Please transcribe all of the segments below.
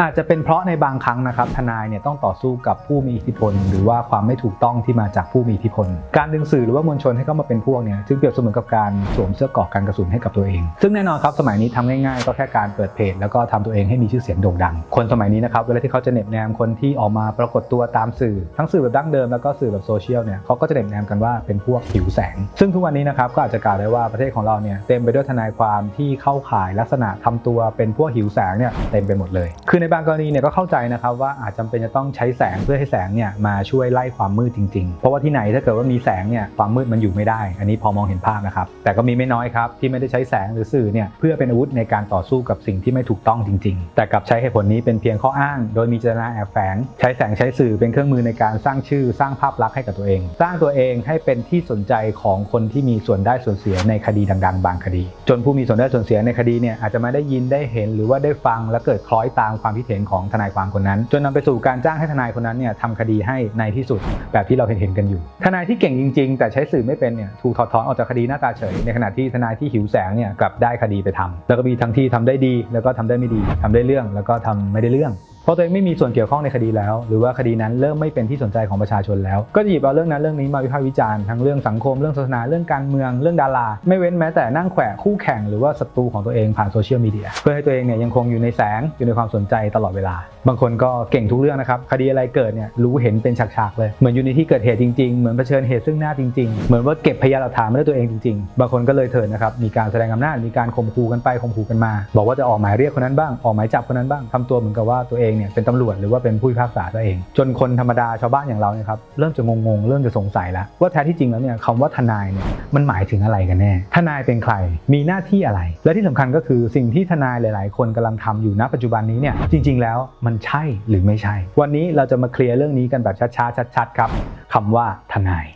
อาจจะเป็นเพราะในบางครั้งนะครับทนายเนี่ยต้องต่อสู้กับผู้มีอิทธิพล หรือว่าความไม่ถูกต้องที่มาจากผู้มีอิทธิพล การดึงสื่อหรือว่ามวลชนให้เข้ามาเป็นพวกเนี่ยจึงเปรียบเสมือนกับการสวมเสื้อกราะกันกระสุนให้กับตัวเอง ซึ่งแน่นอนครับสมัยนี้ทำง่ายๆ ก็แค่การเปิดเพจแล้วก็ทำตัวเองให้มีชื่อเสียงโด่งดัง คนสมัยนี้นะครับเวลาที่เขาจะเน็บแนมคนที่ออกมาปรากฏตัวตามสื่อ ทั้งสื่อแบบดั้งเดิมแล้วก็สื่อแบบโซเชียลเนี่ยเขาก็จะเน็บแนมกันว่าเป็นพวกหิวแสง ซึ่งทุกวันนี้นะครับก็อาจจะกล่าวได้ว่าประเทศของเราเนี่ยเต็มไปด้วยทนายความที่เข้าข่ายลักษณะทำตัวเป็นพวกหิวแสงเนี่ยเต็มไปหมดเลยคือในบางกรณีเนี่ยก็เข้าใจนะครับว่าอาจจำเป็นจะต้องใช้แสงเพื่อให้แสงเนี่ยมาช่วยไล่ความมืดจริง ๆ เพราะว่าที่ไหนถ้าเกิดว่ามีแสงเนี่ยความมืดมันอยู่ไม่ได้ อันนี้พอมองเห็นภาพนะครับ แต่ก็มีไม่น้อยครับที่ไม่ได้ใช้แสงหรือสื่อเนี่ยเพื่อเป็นอาวุธในการต่อสู้กับสิ่งที่ไม่ถูกต้องจริง ๆ แต่กลับใช้เหตุผลนี้เป็นเพียงข้ออ้าง โดยมีเจตนาแอบแฝง ใช้แสงใช้สื่อเป็นเครื่องมือในการสร้างชื่อสร้างภาพลักษณ์ให้กับตัวเอง สร้างตัวเองให้เป็นที่สนใจของคนที่มีส่วนได้ส่วนเสียในคดีดัง ๆ บางคดี จนผู้มีส่วนได้ส่วนเสียในคดีเนี่ยอาจจะไม่ได้ยินได้เห็นหรือว่าได้ฟังและเกิดคล้อยตามความคิดเห็นของทนายความคนนั้น จนนำไปสู่การจ้างให้ทนายคนนั้นเนี่ยทำคดีให้ในที่สุดแบบที่เราเห็นเห็นกันอยู่ ทนายที่เก่งจริง ๆ แต่ใช้สื่อไม่เป็นเนี่ยถูกถอดถอนออกจากคดีหน้าตาเฉย ในขณะที่ทนายที่หิวแสงเนี่ยกลับได้คดีไปทำแล้วก็มีทั้งที่ทำได้ดี แล้วก็ทำได้ไม่ดีทำได้เรื่องแล้วก็ทำไม่ได้เรื่อง เพราะตัวเองไม่มีส่วนเกี่ยวข้องในคดีแล้ว หรือว่าคดีนั้นเริ่มไม่เป็นที่สนใจของประชาชนแล้ว ก็จะหยิบเอาเรื่องนั้นเรื่องนี้มาวิพากษ์วิจารณ์ทั้งเรื่องสังคมเรื่องศาสนาเรื่องการเมืองเรื่องดารา ไม่เว้นแม้แต่นั่งแขวะคู่แข่งหรือว่าศัตรูของตัวเองผ่านโซเชียลมีเดียเพื่อให้ตัวเองเนี่ยยังคงอยู่ในแสงอยู่ในความสนใจตลอดเวลา บางคนก็เก่งทุกเรื่องนะครับคดีอะไรเกิดเนี่ยรู้เห็นเป็นฉากๆเลย เหมือนอยู่ในที่เกิดเหตุจริงๆ เหมือนเผชิญเหตุซึ่งหน้าจริงๆ เหมือนว่าเก็บพยานหลักฐานมาด้วยตัวเองจริงๆ บางคนก็เลยเถิดนะครับมีการแสดงอำนาจมีการข่มขู่กันไปข่มขู่กันมา บอกว่าจะออกหมายเรียกคนนั้นบ้างออกหมายจับคนนั้นบ้างทำตัวเหมือนกับว่าตัวเองเนี่ยเป็นตำรวจหรือว่าเป็นผู้พิพากษาตัวเอง จนคนธรรมดาชาวบ้านอย่างเราเนี่ยครับเริ่มจะงงๆเริ่มจะสงสัยแล้วว่าแท้ที่จริงแล้วเนี่ยคำว่าทนายเนี่ยมันหมายถึงอะไรกันแน่ ทนายเป็นใครมีหน้าที่อะไร และที่สำคัญก็คือสิ่งที่ทนายหลาย ๆ คนกำลังทำอยู่ณปัจจุบันนี้เนี่ยจริง ๆ แล้วมันใช่หรือไม่ใช่ วันนี้เราจะมาเคลียร์เรื่องนี้กันแบบช้าๆชัดๆครับคำว่าทนาย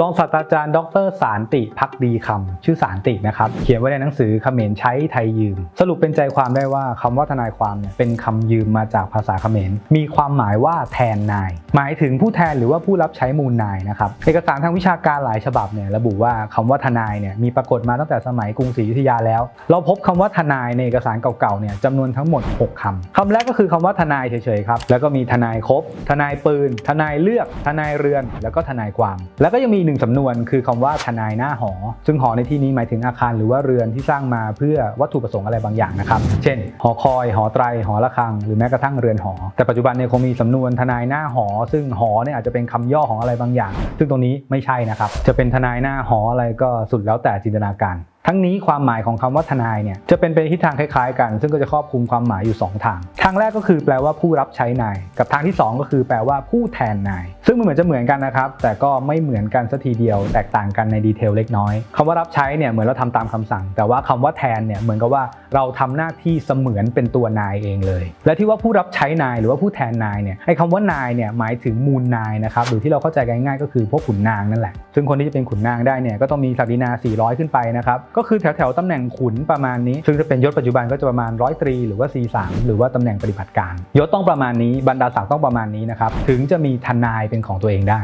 รองศาสตราจารย์ดรสารติพักดีคำชื่อสารตินะครับ เขียนไว้ในหนังสือเขมรใช้ไทยยืม สรุปเป็นใจความได้ว่าคำว่าทนายความเนี่ยเป็นคำยืมมาจากภาษาเขมร มีความหมายว่าแทนนาย หมายถึงผู้แทนหรือว่าผู้รับใช้มูลนายนะครับเอกสารทางวิชาการหลายฉบับเนี่ยระบุว่าคำว่าทนายเนี่ยมีปรากฏมาตั้งแต่สมัยกรุงศรีอยุธยาแล้ว เราพบคำว่าทนายในเอกสารเก่าๆเนี่ยจำนวนทั้งหมด 6คำคำแรกก็คือคำว่าทนายเฉยๆครับแล้วก็มีทนายครบทนายปืน ทนายเลือก ทนายเรือน แล้วก็ทนายความ แล้วก็ยังมีนึ่งสำนวนคือคำว่าทนายหน้าหอ ซึ่งหอในที่นี้หมายถึงอาคารหรือว่าเรือนที่สร้างมาเพื่อวัตถุประสงค์อะไรบางอย่างนะครับ เช่น หอคอย หอไตร หอระฆัง หรือแม้กระทั่งเรือนหอ แต่ปัจจุบันเนี่ยคงมีสำนวนทนายหน้าหอ ซึ่งหอเนี่ยอาจจะเป็นคำย่อของอะไรบางอย่าง ซึ่งตรงนี้ไม่ใช่นะครับ จะเป็นทนายหน้าหออะไรก็สุดแล้วแต่จินตนาการทั้งนี้ความหมายของคำว่าทนายเนี่ยจะเป็นไปทิศทางคล้ายๆ กัน ซึ่งก็จะครอบคลุมความหมายอยู่ 2 ทาง ทางแรกก็คือแปลว่าผู้รับใช้นาย กับทางที่ 2 ก็คือแปลว่าผู้แทนนาย ซึ่งมันเหมือนจะเหมือนกันนะครับ แต่ก็ไม่เหมือนกันสัทีเดียว แตกต่างกันในดีเทลเล็กน้อยคำว่ารับใช้เนี่ยเหมือนเราทำตามคำสั่ง แต่ว่าคำว่าแทนเนี่ยเหมือนกับว่าเราทำหน้าที่เสมือนเป็นตัวนายเองเลย และที่ว่าผู้รับใช้นายหรือว่าผู้แทนนายเนี่ยไอ้คำว่านายเนี่ยหมายถึงมูลนายนะครับหรือที่เราเข้าใจกันง่ายๆก็คือพวกขุนนางนั่นแหละ ซึ่งคนที่จะเป็นขุนนางได้เนี่ยก็ต้องมีศักดินา 400 ขึ้นไปนะครับก็คือแถวๆตำแหน่งขุนประมาณนี้ ซึ่งถ้าเป็นยศปัจจุบันก็จะประมาณร้อยตรีหรือว่า C3 หรือว่าตำแหน่งปฏิบัติการยศต้องประมาณนี้บรรดาศักดิ์ต้องประมาณนี้นะครับถึงจะมีทนายเป็นของตัวเองได้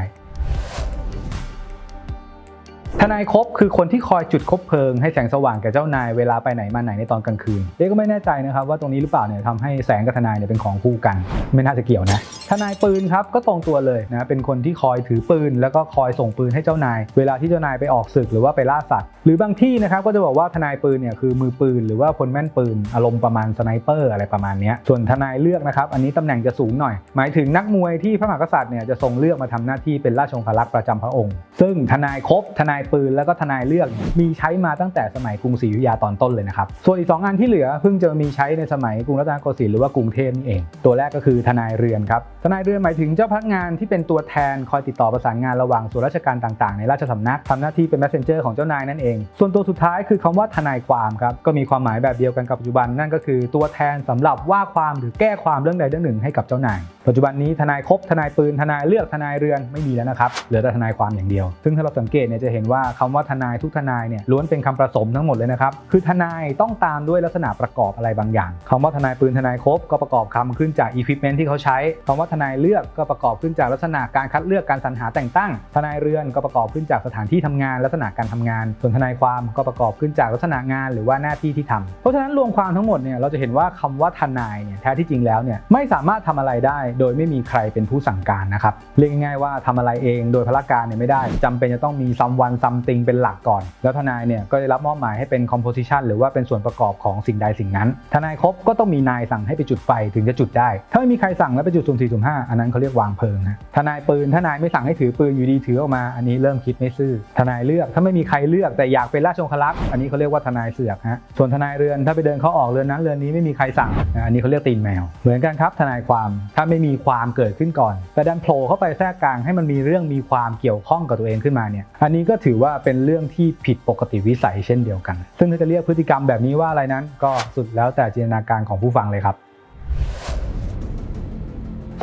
ทนายครบคือคนที่คอยจุดคบเพลิงให้แสงสว่างแก่เจ้านายเวลาไปไหนมาไหนในตอนกลางคืนเอ๊ก็ไม่แน่ใจนะครับว่าตรงนี้หรือเปล่าเนี่ยทำให้แสงกับทนายเนี่ยเป็นของคู่กัน ไม่น่าจะเกี่ยวนะทนายปืนครับก็ตรงตัวเลยนะเป็นคนที่คอยถือปืน แล้วก็คอยส่งปืนให้เจ้านาย เวลาที่เจ้านายไปออกศึกหรือว่าไปล่าสัตว์ หรือบางที่นะครับก็จะบอกว่าทนายปืนเนี่ยคือมือปืน หรือว่าพลแม่นปืน อารมณ์ประมาณสไนเปอร์อะไรประมาณนี้ส่วนทนายเลือกนะครับอันนี้ตำแหน่งจะสูงหน่อย หมายถึงนักมวยที่พระมหากษัตริย์เนี่ยจะทรงเลือกมาทำหน้าที่เป็นราชองครักษ์ประจำพระองค์ ซึ่งทนายครบทนายปืนแล้วก็ทนายเลือกมีใช้มาตั้งแต่สมัยกรุงศรีอยุธยาตอนต้นเลยนะครับส่วนอีกสองอันที่เหลือเพิ่งจะมีใช้ในสมัยกรุงรัตนโกสินทร์หรือว่ากรุงเทพนี่เอง ตัวแรกก็คือทนายเรือนครับ ทนายเรือนหมายถึงเจ้าพนักงานที่เป็นตัวแทนคอยติดต่อประสานงานระหว่างส่วนราชการต่างๆ ในราชสำนักทำหน้าที่เป็น messenger ของเจ้านายนั่นเอง ส่วนตัวสุดท้ายคือคำว่าทนายความครับก็มีความหมายแบบเดียวกันกับปัจจุบันนั่นก็คือตัวแทนสำหรับว่าความหรือแก้ความเรื่องใดเรื่องหนึ่งให้กับเจ้านาย ปัจจุบันนี้ทนายครบทนายปืนทนายเลือกทนายเรือนไม่มีแล้วนะครับเหลือแต่ทนายความอย่างเดียว ซึ่งถ้าเราสังเกตเนี่ยจะเห็นว่าว่าคำว่าทนายทุกทนายเนี่ยล้วนเป็นคำประสมทั้งหมดเลยนะครับคือทนายต้องตามด้วยลักษณะประกอบอะไรบางอย่างคำว่าทนายปืนทนายครบก็ประกอบคำขึ้นจากอุปกรณ์ที่เขาใช้คำว่านายเลือกก็ประกอบขึ้นจากลักษณะการคัดเลือกการสรรหาแต่งตั้ง ทนายเรือนก็ประกอบขึ้นจากสถานที่ทำงานลักษณะการทำงาน ส่วนทนายความก็ประกอบขึ้นจากลักษณะงานหรือว่าหน้าที่ที่ทำเพราะฉะนั้นรวมความทั้งหมดเนี่ยเราจะเห็นว่าคำว่าทนายเนี่ยแท้ที่จริงแล้วเนี่ยไม่สามารถทำอะไรได้ โดยไม่มีใครเป็นผู้สั่งการนะครับเรียกง่ายๆว่าทำอะไรเองโดยพละการเนี่ยไม่ได้จำเป็นจะต้องมี someone something เป็นหลักก่อน แล้วทนายเนี่ยก็ได้รับมอบหมายให้เป็น composition หรือว่าเป็นส่วนประกอบของสิ่งใดสิ่งนั้น ทนายครบก็ต้องมีนายสั่งให้ไปจุดไฟถึงจะจุดได้ ถ้าไม่มีใครสั่งแล้วไปจุดสุ่มสี่สุ่มห้าอันนั้นเขาเรียกวางเพลิงนะทนายปืนทนายไม่สั่งให้ถือปืนอยู่ดีถือออกมา อันนี้เริ่มคิดไม่ซื่อ ทนายเลือกถ้าไม่มีใครเลือกแต่อยากเป็นราชองครักษ์อันนี้เขาเรียกว่าทนายเสือกฮะส่วนทนายเรือนถ้าไปเดินเขาออกเรือนนั้นเรือนนี้ไม่มีใครสั่งอันนี้เขาเรียกตีนแมว เหมือนกันครับทนายความถ้าไม่มีความเกิดขึ้นก่อน แต่ดันโผล่เข้าไปแทรกกลางให้มันมีเรื่องมีความเกี่ยวข้องกับตัวเองขึ้นมาเนี่ยอันนี้ก็ถือว่าเป็นเรื่องที่ผิดปกติวิสัยเช่นเดียวกัน ซึ่งถ้าจะเรียกพฤติกรรมแบบนี้ว่าอะไรนั้น ก็สุดแล้วแต่จินตนาการของผู้ฟังเลยครับ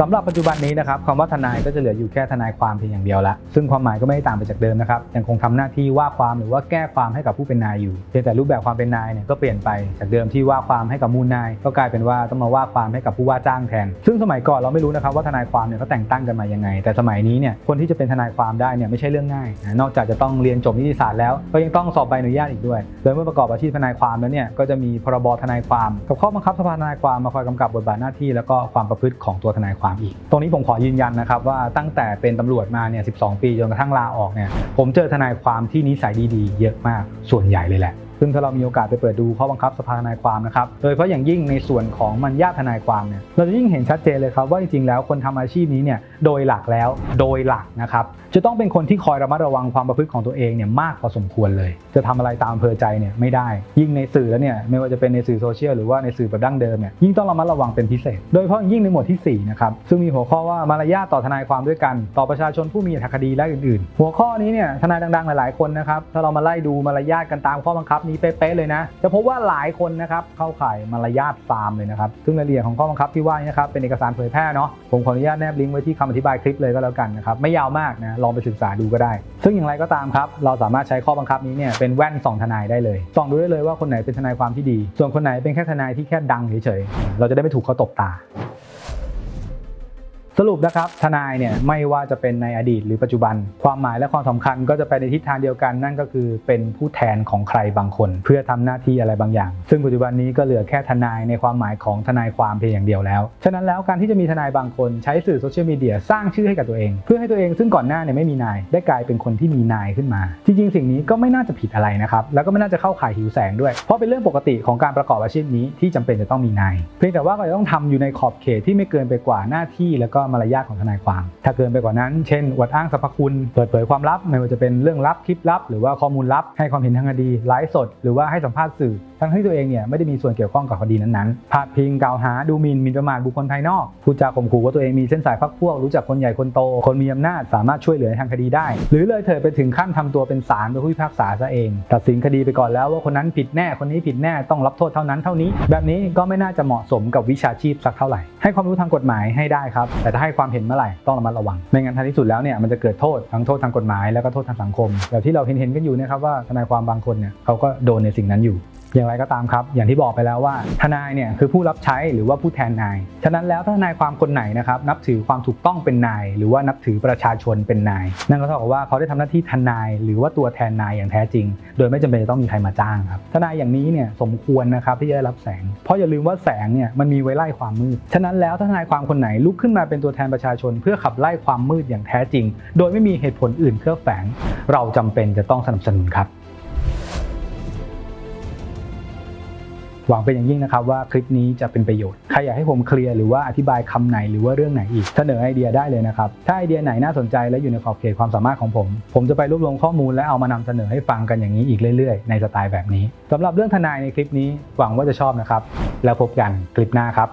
สำหรับปัจจุบันนี้นะครับคำว่าทนายก็จะเหลืออยู่แค่ทนายความเพียงอย่างเดียวละซึ่งความหมายก็ไม่ได้ต่างไปจากเดิมนะครับยังคงทำหน้าที่ว่าความหรือว่าแก้ความให้กับผู้เป็นนายอยู่เพียงแต่รูปแบบความเป็นนายเนี่ยก็เปลี่ยนไปจากเดิมที่ว่าความให้กับมูลนาย ก็กลายเป็นว่าต้องมาว่าความให้กับผู้ว่าจ้างแทน ซึ่งสมัยก่อนเราไม่รู้นะครับว่าทนายความเนี่ยเขาแต่งตั้งกันมายังไง แต่สมัยนี้เนี่ยคนที่จะเป็นทนายความได้เนี่ยไม่ใช่เรื่องง่ายนะนอกจากจะต้องเรียนจบนิติศาสตร์แล้วก็ยังต้องสอบใบอนุญาตอีกด้วยโดยเมื่อประกอบอาชีพทนายความแล้วเนี่ยก็จะมีพรบทนายความกับข้อบังคับสภาทนายความมาคอยกำกับบทบาทหน้าที่ แล้วก็ความประพฤติของตัวทนายความอีก ตรงนี้ผมขอยืนยันนะครับว่าตั้งแต่เป็นตำรวจมาเนี่ย 12 ปีจนกระทั่งลาออกเนี่ย ผมเจอทนายความที่นิสัยดีๆ เยอะมากส่วนใหญ่เลยแหละ ซึ่งถ้าเรามีโอกาสไปเปิดดูข้อบังคับสภาทนายความนะครับ โดยเฉพาะอย่างยิ่งในส่วนของมัญญาทนายความเนี่ย เราจะยิ่งเห็นชัดเจนเลยครับว่าจริงๆ แล้วคนทำอาชีพนี้เนี่ยโดยหลักแล้วโดยหลักนะครับจะต้องเป็นคนที่คอยระมัดระวังความประพฤติของตัวเองเนี่ยมากพอสมควรเลย จะทำอะไรตามอำเพอใจเนี่ยไม่ได้ ยิ่งในสื่อแล้วเนี่ยไม่ว่าจะเป็นในสื่อโซเชียลหรือว่าในสื่อแบบดั้งเดิมเนี่ยยิ่งต้องระมัดระวังเป็นพิเศษ โดยเฉพาะยิ่งในหมวดที่สี่นะครับซึ่งมีหัวข้อว่ามารยาทต่อทนายความด้วยกัน ต่อประชาชนผู้มีอัคดีและอื่น ๆ หัวข้อนี้เนี่ยทนายดังๆหลายๆคนนะครับถ้าเรามาไล่ดูมารยาทกันตามข้อบังคับนี้เป๊ะๆเลยนะ จะพบว่าหลายคนนะครับเข้าข่ายมารยาทฟาร์มเลยนะครับ ซึ่งรายละเอียดของข้อบังคับที่ว่านี้นะครับเป็นเอกสารเผยแพร่เนาะ ผมขออนุญาตแนบลิงก์ไว้ที่คำอธิบายคลิปเลยก็แล้วกันนะครับ ไม่ยาวมากนะ ลองไปศึกษาดูก็ได้ ซึ่งอย่างไรก็ตามครับ เราสามารถใช้ข้อบังคับนี้เนี่ยเป็นแว่นส่องทนายได้เลย ส่องดูได้เลยว่าคนไหนเป็นทนายความที่ดี ส่วนคนไหนเป็นแค่ทนายที่แค่ดังเฉยๆ เราจะได้ไม่ถูกเขาตบตา สรุปนะครับทนายเนี่ยไม่ว่าจะเป็นในอดีตหรือปัจจุบัน ความหมายและความสำคัญก็จะไปในทิศทางเดียวกันนั่นก็คือเป็นผู้แทนของใครบางคน เพื่อทำหน้าที่อะไรบางอย่าง ซึ่งปัจจุบันนี้ก็เหลือแค่ทนายในความหมายของทนายความเพียงอย่างเดียวแล้ว ฉะนั้นแล้วการที่จะมีทนายบางคนใช้สื่อโซเชียลมีเดียสร้างชื่อให้กับตัวเอง เพื่อให้ตัวเองซึ่งก่อนหน้าเนี่ยไม่มีนาย ได้กลายเป็นคนที่มีนายขึ้นมา จริงๆ สิ่งนี้ก็ไม่น่าจะผิดอะไรนะครับแล้วก็ไม่น่าจะเข้าข่ายหิวแสงด้วย เพราะเป็นเรื่องปกติของการประกอบอาชีพนี้ที่จำเป็นจะต้องมีนาย เพียงแต่ว่าก็จะต้องทำอยู่ในขอบเขตที่ไม่เกินไปกว่าหน้าที่แล้วก็มารยาทของทนายความถ้าเกินไปกว่านั้น เช่นอวดอ้างสรรพคุณเปิดเผยความลับ ไม่ว่าจะเป็นเรื่องลับคลิปลับ หรือว่าข้อมูลลับให้ความเห็นทางคดีไลฟ์สด หรือว่าให้สัมภาษณ์สื่อ ทั้งที่ตัวเองเนี่ยไม่ได้มีส่วนเกี่ยวข้องกับคดีนั้นๆพาดพิงกล่าวหาดูหมิ่นหมิ่นประมาทบุคคลภายนอกพูดจาข่มขู่ว่าตัวเองมีเส้นสายพักพวก รู้จักคนใหญ่คนโต คนมีอำนาจสามารถช่วยเหลือในทางคดีได้ หรือเลยเถิดไปถึงขั้นทำตัวเป็นศาลเป็นผู้พิพากษาซะเอง ตัดสินคดีไปก่อนแล้วว่าคนนั้นผิดแน่คนนี้ผิดแน่ต้องรับโทษเท่านั้นเท่านี้ แบบนี้ก็ไม่น่าจะเหมาะสมกับวิชาชีพสักเท่าไหร่ ให้ความรู้ทางกฎหมายให้ได้ครับ แต่ถ้าให้ความเห็นเมื่อไหร่ต้องระมัดระวังไม่งั้นท้ายที่สุดแล้วเนี่ยมันจะเกิดโทษทั้งโทษทางกฎหมายแล้วก็โทษทางสังคมแบบที่เราเห็นเห็นกันอยู่นะครับว่าทนายความบางคนเนี่ยเขาก็โดนในสิ่งนั้นอยู่ อย่างไรก็ตามครับ อย่างที่บอกไปแล้วว่าทนายเนี่ยคือผู้รับใช้หรือว่าผู้แทนนาย ฉะนั้นแล้วถ้าทนายความคนไหนนะครับนับถือความถูกต้องเป็นนาย หรือว่านับถือประชาชนเป็นนาย นั่นก็เท่ากับว่าเขาได้ทำหน้าที่ทนาย หรือว่าตัวแทนนายอย่างแท้จริง โดยไม่จำเป็นจะต้องมีใครมาจ้างครับทนายอย่างนี้เนี่ยสมควรนะครับที่จะได้รับแสง เพราะอย่าลืมว่าแสงเนี่ยมันมีไว้ไล่ความมืด ฉะนั้นแล้วถ้าทนายความคนไหนลุกขึ้นมาเป็นตัวแทนประชาชน เพื่อขับไล่ความมืดอย่างแท้จริง โดยไม่มีเหตุผลอื่นเคลือบแฝง เราจำเป็นจะต้องสนับสนุนครับ หวังเป็นอย่างยิ่งนะครับว่าคลิปนี้จะเป็นประโยชน์ ใครอยากให้ผมเคลียร์หรือว่าอธิบายคำไหนหรือว่าเรื่องไหนอีก เสนอไอเดียได้เลยนะครับ ถ้าไอเดียไหนน่าสนใจและอยู่ในขอบเขตความสามารถของผม ผมจะไปรวบรวมข้อมูลและเอามานำเสนอให้ฟังกันอย่างนี้อีกเรื่อยๆ ในสไตล์แบบนี้สำหรับเรื่องทนายในคลิปนี้หวังว่าจะชอบนะครับ แล้วพบกันคลิปหน้าครับ